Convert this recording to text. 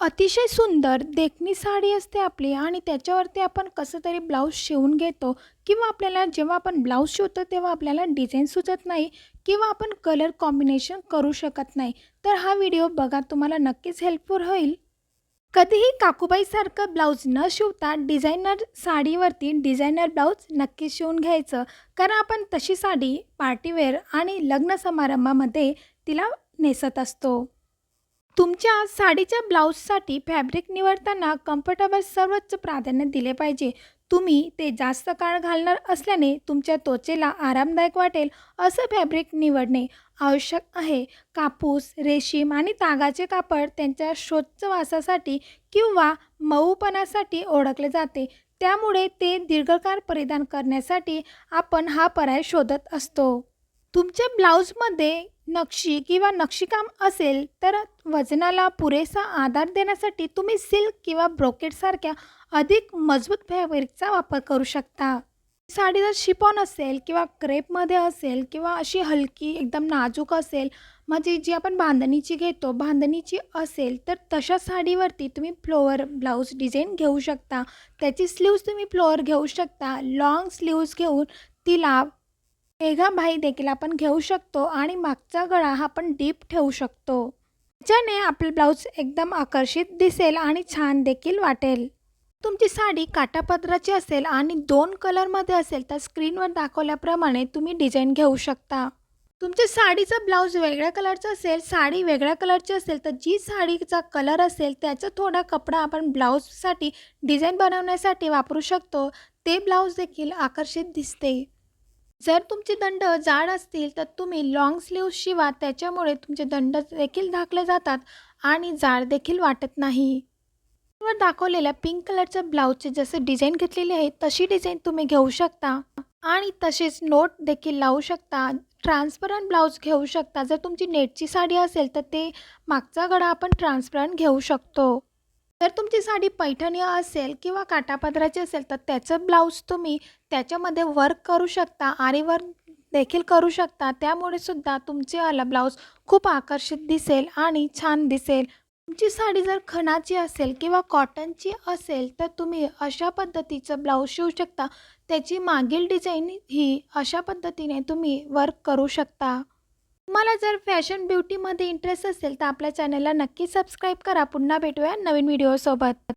अतिशय सुंदर देखणी साडी असते आपली आणि त्याच्यावरती आपण कसं तरी ब्लाऊज शिवून घेतो किंवा आपल्याला जेव्हा आपण ब्लाऊज शिवतो तेव्हा आपल्याला डिझाईन सुचत नाही किंवा आपण कलर कॉम्बिनेशन करू शकत नाही. तर हा व्हिडिओ बघा तुम्हाला नक्कीच हेल्पफुल होईल. कधीही काकूबाईसारखं ब्लाऊज न शिवता डिझायनर साडीवरती डिझायनर ब्लाऊज नक्कीच शिवून घ्यायचं. कारण आपण तशी साडी पार्टीवेअर आणि लग्न समारंभामध्ये तिला नेसत असतो. तुमच्या साडीच्या ब्लाऊजसाठी फॅब्रिक निवडताना कम्फर्टेबल सर्वोच्च प्राधान्य दिले पाहिजे. तुम्ही ते जास्त काळ घालणार असल्याने तुमच्या त्वचेला आरामदायक वाटेल असं फॅब्रिक निवडणे आवश्यक आहे. कापूस रेशीम आणि तागाचे कापड त्यांच्या स्वच्छ वासासाठी किंवा मऊपणासाठी ओळखले जाते. त्यामुळे ते दीर्घकाळ परिधान करण्यासाठी आपण हा पर्याय शोधत असतो. तुमच्या ब्लाऊजमध्ये नक्षी किंवा नक्षीकाम असेल तर वजनाला पुरेसा आधार देण्यासाठी तुम्ही सिल्क किंवा ब्रोकेटसारख्या अधिक मजबूत फॅब्रिकचा वापर करू शकता. साडी जर शिपॉन असेल किंवा क्रेपमध्ये असेल किंवा अशी हलकी एकदम नाजूक असेल म्हणजे जी आपण बांधणीची घेतो बांधणीची असेल तर तशा साडीवरती तुम्ही फ्लोअर ब्लाऊज डिझाईन घेऊ शकता. त्याची स्लीव्ज तुम्ही फ्लोअर घेऊ शकता. लॉंग स्लीव्ज घेऊन तिला मेघाभाई देखील आपण घेऊ शकतो आणि मागचा गळा हा आपण डीप ठेवू शकतो. ज्याने आपलं ब्लाऊज एकदम आकर्षित दिसेल आणि छान देखील वाटेल. तुमची साडी काटापदराची असेल आणि दोन कलरमध्ये असेल तर स्क्रीनवर दाखवल्याप्रमाणे तुम्ही डिझाईन घेऊ शकता. तुमच्या साडीचा ब्लाऊज वेगळ्या कलरचा असेल साडी वेगळ्या कलरची असेल तर जी साडीचा कलर असेल त्याचा थोडा कपडा आपण ब्लाऊजसाठी डिझाईन बनवण्यासाठी वापरू शकतो. ते ब्लाऊज देखील आकर्षित दिसते. जर तुमचे दंड जाड असतील तर तुम्ही लाँग स्लीव्ह शिवा. त्याच्यामुळे तुमचे दंड देखील झाकले जातात आणि जाड देखील वाटत नाही. वर दाखवलेल्या पिंक कलरच्या ब्लाऊजचे जसे डिझाईन घेतलेली आहे तशी डिझाईन तुम्ही घेऊ शकता. आणि तसेच नोट देखील लावू शकता. ट्रान्सपरंट ब्लाऊज घेऊ शकता. जर तुमची नेटची साडी असेल तर ते मागचा गळा आपण ट्रान्सपरंट घेऊ शकतो. जर तुमची साडी पैठणी असेल किंवा काटापदराची असेल तर त्याचं ब्लाऊज तुम्ही त्याच्यामध्ये वर्क करू शकता आणि वर्क देखील करू शकता. त्यामुळे सुद्धा तुमचे आला ब्लाऊज खूप आकर्षित दिसेल आणि छान दिसेल. तुमची साडी जर खणाची असेल किंवा कॉटनची असेल तर तुम्ही अशा पद्धतीचं ब्लाऊज शिवू शकता. त्याची मागील डिझाईन ही अशा पद्धतीने तुम्ही वर्क करू शकता. तुम्हाला जर फॅशन ब्युटीमध्ये इंटरेस्ट असेल तर आपल्या चॅनलला नक्की सबस्क्राईब करा. पुन्हा भेटूया नवीन व्हिडिओसोबत.